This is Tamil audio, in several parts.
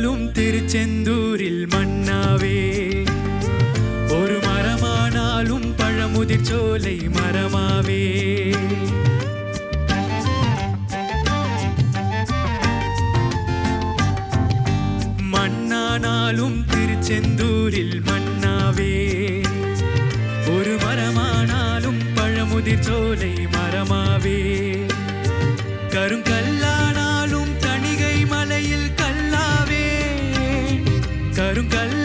கல்லானாலும் திருச்செந்தூரில் மன்னாவே. ஒரு மரமானாலும் பழமுதிர் சோலை மரமாவே. மண்ணானாலும் திருச்செந்தூரில் மன்னாவே. ஒரு மரமானாலும் பழமுதிர் சோலை மரமாவே. கருங்கல்லானாலும்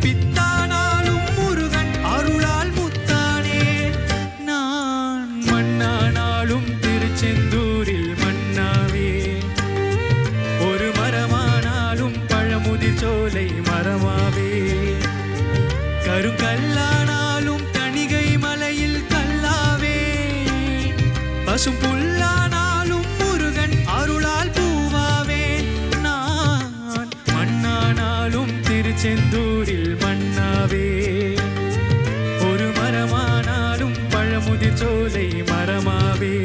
பித்தானாலும் முருகன் அருளால் முத்தானே. நான் மண்ணானாலும் திருச்செந்தூரில் மன்னாவே. ஒரு மரமானாலும் பழமுதிர் சோலை மரமாவே. கருங்கல்லானாலும் தணிகை மலையில் கல்லாவே. பசும் புல்லானாலும் முருகன் ஓலை மரமாவே.